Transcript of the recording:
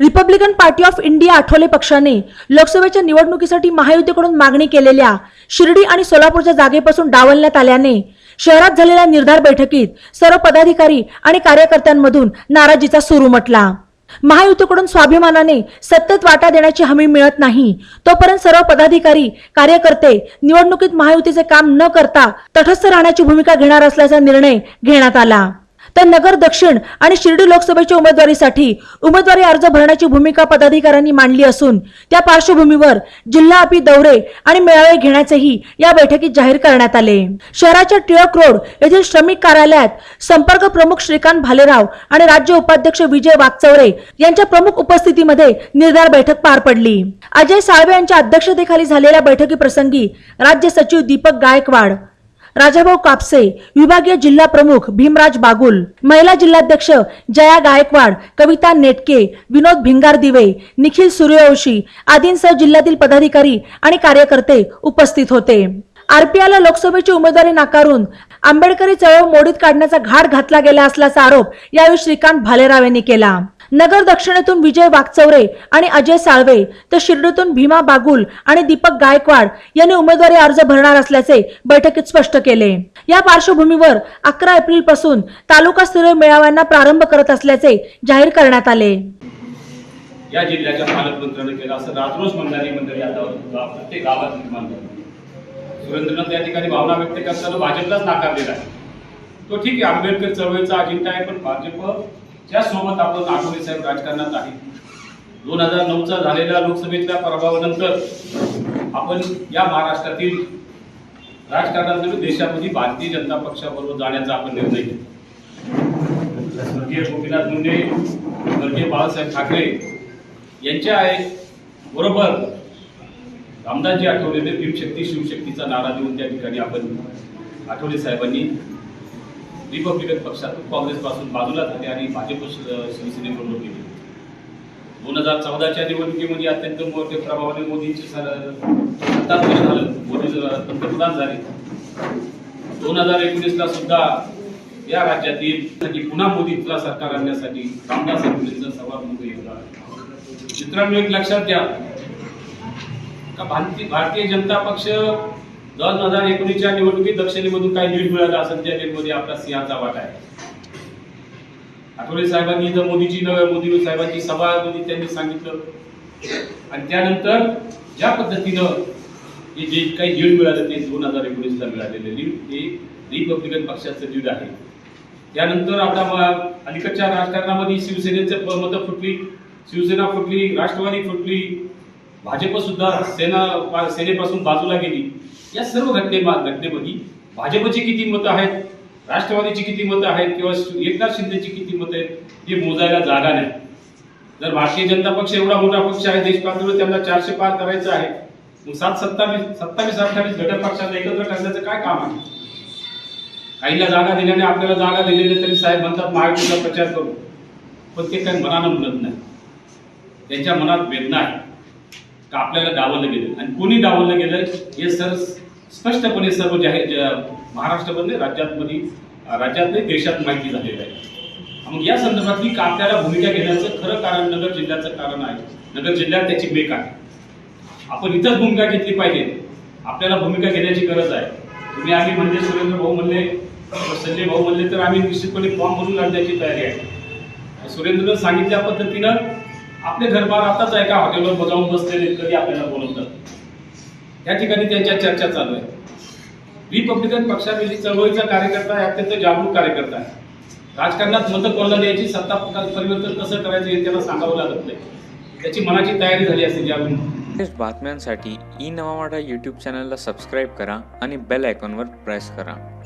Republican party of India Athawale पक्षाने लोकसभेच्या निवडणुकीसाठी महायुतीकडून मागणी केलेल्या शिर्डी आणि सोलापूरच्या जागेपासून डावलण्यात आल्याने शहरात झालेल्या निर्धार बैठकीत सर्व पदाधिकारी आणि कार्यकर्त्यांमधून नाराजीचा सूर उमटला. महायुतीकडून स्वाभिमानाने सत्तेत वाटा देण्याची हमी मिळत नाही तोपर्यंत सर्व पदाधिकारी कार्यकर्ते निवडणुकीत महायुतीचे काम न करता तटस्थ राहण्याची भूमिका घेणार असल्याचा निर्णय घेण्यात आला. तर नगर दक्षिण आणि शिर्डी लोकसभेच्या उमेदवारीसाठी उमेदवारी अर्ज भरण्याची भूमिका पदाधिकाऱ्यांनी मांडली असून त्या पार्श्वभूमीवर जिल्हा अपी दौरे आणि मेळावे घेण्याचेही या बैठकीत जाहीर करण्यात आले. शहराच्या टिळक रोड येथील श्रमिक कार्यालयात संपर्क प्रमुख श्रीकांत भालेराव आणि राज्य उपाध्यक्ष विजय वागचौरे यांच्या प्रमुख उपस्थितीमध्ये निर्धार बैठक पार पडली. अजय साळवे यांच्या अध्यक्षतेखाली झालेल्या बैठकीप्रसंगी राज्य सचिव दीपक गायकवाड राजाभाऊ कापसे विभागीय जिल्हा प्रमुख भीमराज बागुल महिला जिल्हाध्यक्ष जया गायकवाड कविता नेटके विनोद भिंगार दिवे निखिल सूर्यवंशी आदींसह जिल्ह्यातील पदाधिकारी आणि कार्यकर्ते उपस्थित होते. आरपीआयला लोकसभेची उमेदवारी नाकारून आंबेडकरी चळवळ मोडीत काढण्याचा घाट घातला गेला असल्याचा आरोप यावेळी श्रीकांत भालेराव यांनी केला. नगर दक्षिणेतून विजय वागचौरे आणि अजय साळवे तर शिर्डीतून भीमा बागुल आणि दीपक गायकवाड यांनी उमेदवारी अर्ज भरणार असल्याचे बैठकीत स्पष्ट केले. या पार्श्वभूमीवर अकरा एप्रिलपासून तालुकास्तरीय मेळाव्यांना प्रारंभ करत असल्याचे जाहीर करण्यात आले. या जिल्ह्याच्या पालकमंत्र्यांनी केलं असं राजरोज मंडळी मंडळी आता प्रत्येक गावात निर्माण झालं सुरेंद्रनाथ या ठिकाणी भावना व्यक्त करताना भाजपलाच नाकारलेला आहे. तो ठीक आहे आंबेडकर चळवळीचा अजिंठा आहे पण भाजप त्यासोबत आपण आठवले साहेब राजकारणात आहे. दोन हजार नऊचा झालेल्या लोकसभेतल्या पराभवानंतर आपण या महाराष्ट्रातील राजकारणातून देशामध्ये भारतीय जनता पक्षाबरोबर जाण्याचा आपण निर्णय घेतला. स्वर्गीय गोपीनाथ मुंडे स्वर्गीय बाळासाहेब ठाकरे यांच्या आहे बरोबर रामदासजी आठवलेले भीमशक्ती शिवशक्तीचा नारा देऊन त्या ठिकाणी आपण आठवले साहेबांनी रिपब्लिकन पक्षातून काँग्रेसपासून बाजूला झाले आणि भाजप शिवसेने शिवसेनेबरोबर गेले दोन हजार चौदाच्या निवडणुकीमध्ये अत्यंत मोठ्या प्रभावाने मोदींची सत्तांतर झालं. मोदी पंतप्रधान झाले. दोन हजार एकोणीसला सुद्धा या राज्यातील पुन्हा मोदींचा सरकार आणण्यासाठी रामदास आठवलेंचा सभा मुंबई मित्रांनो एक लक्षात घ्या. का भारतीय भारतीय जनता पक्ष दोन हजार एकोणीसच्या निवडणुकीत दक्षिणेमधून काही लीड मिळालं असेल त्या लीडमध्ये आपला सिंहाचा वाटा आहे. आठवले साहेबांनी जर मोदीची न मोदी साहेबांची सभामध्ये त्यांनी सांगितलं. आणि त्यानंतर ज्या पद्धतीनं हे जे काही लीड मिळालं ते दोन हजार एकोणीसला मिळालेलं लीड हे रिपब्लिकन पक्षाचं लीड आहे. त्यानंतर आपल्या अलीकडच्या राजकारणामध्ये शिवसेनेचं मतं फुटली शिवसेना फुटली राष्ट्रवादी फुटली भाजप सुद्धा सेना सेनेपासून बाजूला गेली. या सर्व घटने घटनेमध्ये भाजपची किती मतं आहेत? राष्ट्रवादीची किती मतं आहेत? किंवा एकनाथ शिंदेची किती मतं आहेत? हे मोजायला जागा नाही. जर भारतीय जनता पक्ष एवढा मोठा पक्ष आहे देशपातळीवर त्यांना चारशे पार करायचं आहे मग सात सत्तावीस सत्तावीस अठ्ठावीस घटक पक्षांना एकत्र करण्याचं काय काम आहे? काहीला जागा दिल्याने आपल्याला जागा दिलेली तरी साहेब म्हणतात महायुतीचा प्रचार करू. पण ते काही मनानं म्हणत नाही. त्यांच्या मनात वेदना आहे. का आपल्याला डावलं गेलं? आणि कोणी डावलं गेलं? हे सर स्पष्टपणे सर्व जाहीर ज- महाराष्ट्रामध्ये राज्यातमध्ये राज्यातले देशात माहिती झालेलं आहे. मग या संदर्भातली का आपल्याला भूमिका घेण्याचं खरं कारण नगर जिल्ह्याचं कारण आहे. नगर जिल्ह्यात त्याची बेक आहे. आपण इथंच भूमिका घेतली पाहिजे. आपल्याला भूमिका घेण्याची गरज आहे. तुम्ही आम्ही म्हणजे सुरेंद्र भाऊ म्हणले संजय भाऊ म्हणले तर आम्ही निश्चितपणे फॉर्म भरून लढण्याची तयारी आहे. सुरेंद्रनं सांगितल्या पद्धतीनं आपले घरबार आताच आहे का हॉटेलवर बजावून बसलेले कधी आपल्याला बोलवतात. त्या ठिकाणी त्यांच्या चर्चा चालू आहे. रिपब्लिकन पक्षाविषयी चळवळीचा कार्यकर्ता आहे अत्यंत जागरूक कार्यकर्ता आहे. राजकारणात मतं कोणाला द्यायची सत्ता परिवर्तन कसं करायचं हे त्याला सांगावं लागत नाही. त्याची मनाची तयारी झाली असेल यावेळी लेटेस्ट बातम्यांसाठी ई नवा यूट्यूब चॅनलला सबस्क्राईब करा आणि बेल आयकॉनवर प्रेस करा.